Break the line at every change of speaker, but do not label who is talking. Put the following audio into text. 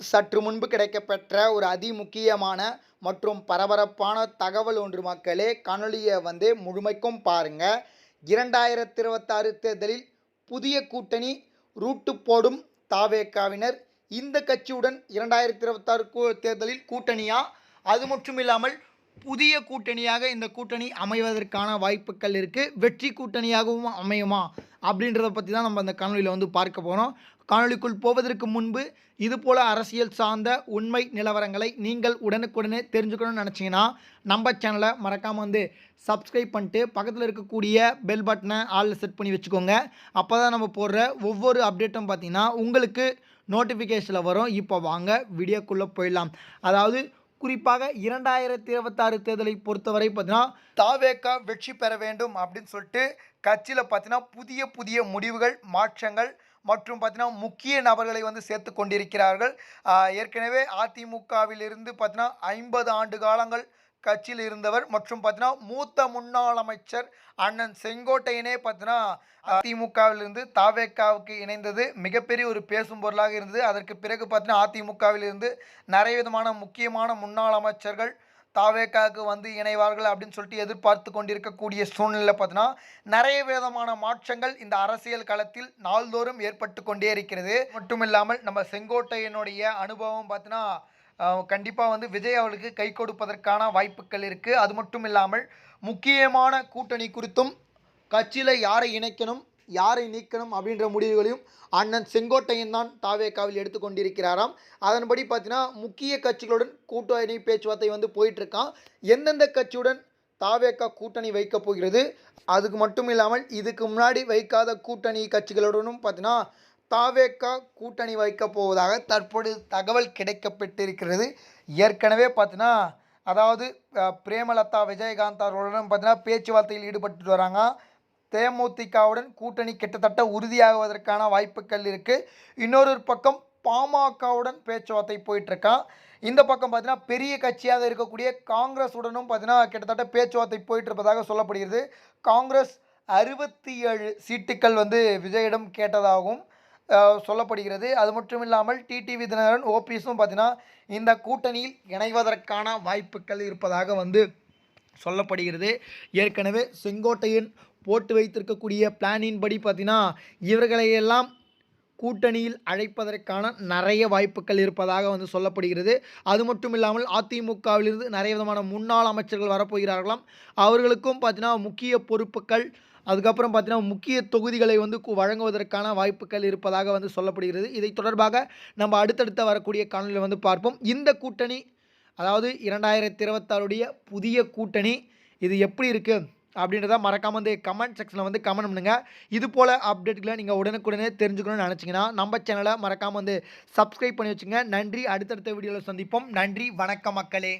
சற்று முன்பு கிடைக்கப்பெற்ற ஒரு அதிமுக்கியமான மற்றும் பரபரப்பான தகவல் ஒன்று மக்களே காணொளியை வந்து முழுமைக்கும் பாருங்க. இரண்டாயிரத்தி இருபத்தாறு தேர்தலில் புதிய கூட்டணி ரூட்டு போடும் தாவேக்காவினர் இந்த கட்சியுடன் இரண்டாயிரத்தி இருபத்தாறு தேர்தலில் கூட்டணியா? அது மட்டும் இல்லாமல் புதிய கூட்டணியாக இந்த கூட்டணி அமைவதற்கான வாய்ப்புகள் இருக்குது வெற்றி கூட்டணியாகவும் அமையுமா? அப்படின்றத பற்றி தான் நம்ம அந்த காணொலியில் வந்து பார்க்க போகிறோம் காணொலிக்குள் போவதற்கு முன்பு இதுபோல் அரசியல் சார்ந்த உண்மை நிலவரங்களை நீங்கள் உடனுக்குடனே தெரிஞ்சுக்கணும்னு நினச்சிங்கன்னா நம்ம சேனலை மறக்காமல் வந்து சப்ஸ்கிரைப் பண்ணிட்டு பக்கத்தில் இருக்கக்கூடிய பெல் பட்டனை ஆளில் செட் பண்ணி வச்சுக்கோங்க. அப்போ தான் நம்ம போடுற ஒவ்வொரு அப்டேட்டும் பார்த்திங்கன்னா உங்களுக்கு நோட்டிஃபிகேஷனில் வரும். இப்போ வாங்க வீடியோக்குள்ளே போயிடலாம். அதாவது குறிப்பாக இரண்டாயிரத்தி இருபத்தாறு தேர்தலை பொறுத்தவரை பார்த்தீங்கன்னா தாவேக்கா வெற்றி பெற வேண்டும் அப்படின்னு சொல்லிட்டு கட்சியில் பார்த்தீங்கன்னா புதிய புதிய முடிவுகள் மாற்றங்கள் மற்றும் பார்த்தீங்கன்னா முக்கிய நபர்களை வந்து சேர்த்து கொண்டிருக்கிறார்கள். ஏற்கனவே அதிமுகவிலிருந்து பார்த்தீங்கன்னா ஐம்பது ஆண்டு காலங்கள் கட்சியில் இருந்தவர் மற்றும் பார்த்தீங்கன்னா மூத்த முன்னாள் அமைச்சர் அண்ணன் செங்கோட்டையனே பார்த்தீங்கன்னா அதிமுகவிலிருந்து தாவேக்காவுக்கு இணைந்தது. மிகப்பெரிய ஒரு பேசும் பொருளாக இருந்தது. அதற்கு பிறகு பார்த்தீங்கன்னா அதிமுகவிலிருந்து நிறைய விதமான முக்கியமான முன்னாள் அமைச்சர்கள் தாவேக்காவுக்கு வந்து இணைவார்கள் அப்படின்னு சொல்லிட்டு எதிர்பார்த்து கொண்டிருக்கக்கூடிய சூழ்நிலை பார்த்தீங்கன்னா நிறைய விதமான மாற்றங்கள் இந்த அரசியல் களத்தில் நாள்தோறும் ஏற்பட்டு கொண்டே இருக்கிறது. மட்டும் இல்லாமல் நம்ம செங்கோட்டையனுடைய அனுபவம் பார்த்தீங்கன்னா கண்டிப்பாக வந்து விஜய் அவர்களுக்கு கை கொடுப்பதற்கான வாய்ப்புகள் இருக்குது அது மட்டும் இல்லாமல் முக்கியமான கூட்டணி குறித்தும் கட்சியில் யாரை இணைக்கணும் யாரை நீக்கணும் அப்படின்ற முடிவுகளையும் அண்ணன் செங்கோட்டையன் தான் தாவேக்காவில் எடுத்துக்கொண்டிருக்கிறாராம் அதன்படி பார்த்தீங்கன்னா முக்கிய கட்சிகளுடன் கூட்டணி பேச்சுவார்த்தை வந்து போயிட்டுருக்கான் எந்தெந்த கட்சியுடன் தாவேக்கா கூட்டணி வைக்கப் போகிறது? அதுக்கு மட்டும் இல்லாமல் இதுக்கு முன்னாடி வைக்காத கூட்டணி கட்சிகளுடனும் பார்த்தீங்கன்னா தாவேக்கா கூட்டணி வைக்கப் போவதாக தற்போது தகவல் கிடைக்கப்பட்டிருக்கிறது. ஏற்கனவே பார்த்தீங்கன்னா அதாவது பிரேமலதா விஜயகாந்த் அவர்களுடன் பார்த்தீங்கன்னா பேச்சுவார்த்தையில் ஈடுபட்டு வராங்க. தேமுதிகவுடன் கூட்டணி கிட்டத்தட்ட உறுதியாகுவதற்கான வாய்ப்புகள் இருக்குது இன்னொரு பக்கம் பாமகவுடன் பேச்சுவார்த்தை போயிட்டுருக்கான் இந்த பக்கம் பார்த்தீங்கன்னா பெரிய கட்சியாக இருக்கக்கூடிய காங்கிரஸுடனும் பார்த்தீங்கன்னா கிட்டத்தட்ட பேச்சுவார்த்தை போயிட்டு இருப்பதாக சொல்லப்படுகிறது. காங்கிரஸ் அறுபத்தி ஏழு சீட்டுக்கள் வந்து விஜயிடம் கேட்டதாகவும் சொல்லப்படுகிறது. அது மட்டும் இல்லாமல் டிடிவி தினகரன் ஓபிஎஸும் பார்த்தீங்கன்னா இந்த கூட்டணியில் இணைவதற்கான வாய்ப்புகள் இருப்பதாக வந்து சொல்லப்படுகிறது. ஏற்கனவே செங்கோட்டையன் போட்டு வைத்திருக்கக்கூடிய பிளானின் படி பார்த்தீங்கன்னா இவர்களையெல்லாம் கூட்டணியில் அழைப்பதற்கான நிறைய வாய்ப்புகள் இருப்பதாக வந்து சொல்லப்படுகிறது. அது மட்டும் இல்லாமல் அதிமுகவிலிருந்து நிறைய விதமான முன்னாள் அமைச்சர்கள் வரப்போகிறார்களாம். அவர்களுக்கும் பார்த்தீங்கன்னா முக்கிய பொறுப்புகள் அதுக்கப்புறம் பார்த்தீங்கன்னா முக்கிய தொகுதிகளை வந்து கு- வழங்குவதற்கான வாய்ப்புகள் இருப்பதாக வந்து சொல்லப்படுகிறது. இதை தொடர்பாக நம்ம அடுத்தடுத்த வரக்கூடிய காணொலியில் வந்து பார்ப்போம். இந்த கூட்டணி அதாவது இரண்டாயிரத்தி இருபத்தாறுடைய புதிய கூட்டணி இது எப்படி இருக்குது அப்படின்றத மறக்காம வந்து கமெண்ட் செக்ஷனில் வந்து கமெண்ட் பண்ணுங்க. இது போல் அப்டேட்டுகளை நீங்கள் உடனுக்குடனே தெரிஞ்சுக்கணும்னு நினச்சிங்கன்னா நம்ம சேனலை மறக்காம வந்து சப்ஸ்கிரைப் பண்ணி வச்சுங்க நன்றி. அடுத்தடுத்த வீடியோவில் சந்திப்போம். நன்றி. வணக்கம் மக்களே.